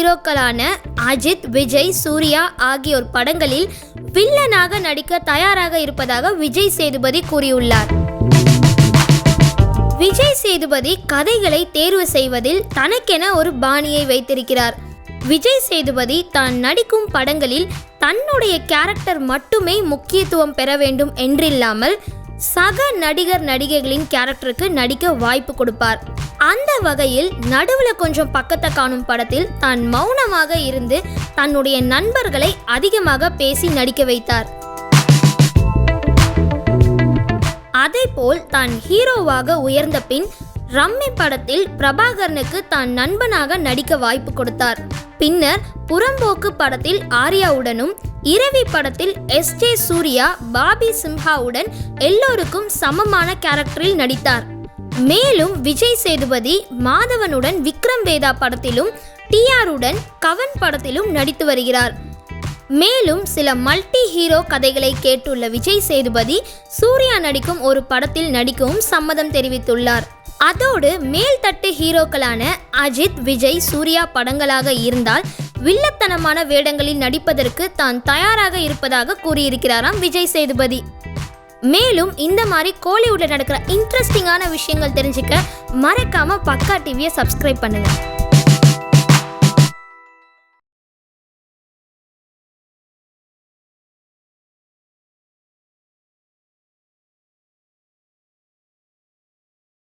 ஹீரோக்களான அஜித் விஜய் சூர்யா ஆகியோர் படங்களில் வில்லனாக நடிக்க தயாராக இருப்பதாக விஜய் சேதுபதி கூறியுள்ளார். விஜய் சேதுபதி கதைகளை தேர்வு செய்வதில் தனக்கென ஒரு பாணியை வைத்திருக்கிறார். விஜய் சேதுபதி தான் நடிக்கும் படங்களில் தன்னுடைய கேரக்டர் மட்டுமே முக்கியத்துவம் பெற வேண்டும் என்றில்லாமல் சக நடிகர் நடிகைகளின் கேரக்டருக்கு நடிக்க வாய்ப்பு கொடுப்பார். அந்த வகையில் நடுவில் கொஞ்சம் பக்கத்தை காணும் படத்தில் தான் மௌனமாக இருந்து தன்னுடைய நண்பர்களை அதிகமாக பேசி நடிக்க வைத்தார். அதேபோல் தான் ஹீரோவாக உயர்ந்த பின் ரம்மி படத்தில் பிரபாகரனுக்கு தான் நண்பனாக நடிக்க வாய்ப்பு கொடுத்தார். பின்னர் புறம்போக்கு படத்தில் ஆர்யாவுடனும் இரவி படத்தில் எஸ் ஜே சூர்யா பாபி சிம்ஹாவுடன் எல்லோருக்கும் சமமான கேரக்டரில் நடித்தார். மேலும் விஜய் சேதுபதி மாதவனுடன் விக்ரம் வேதா படத்திலும் டிஆருடன் கவன் படத்திலும் நடித்து வருகிறார். மேலும் சில மல்டி ஹீரோ கதைகளை கேட்டுள்ள விஜய் சேதுபதி சூர்யா நடிக்கும் ஒரு படத்தில் நடிக்கவும் சம்மதம் தெரிவித்துள்ளார். அதோடு மேல்தட்டு ஹீரோக்களான அஜித் விஜய் சூர்யா படங்களாக இருந்தால் வில்லத்தனமான வேடங்களில் நடிப்பதற்கு தான் தயாராக இருப்பதாக கூறியிருக்கிறாராம் விஜய் சேதுபதி. மேலும் இந்த மாதிரி கோலிவுட்டில் நடக்கிற இன்ட்ரெஸ்டிங்கான விஷயங்கள் தெரிஞ்சுக்க மறக்காமல் பக்கா டிவியை சப்ஸ்கிரைப் பண்ணுங்கள்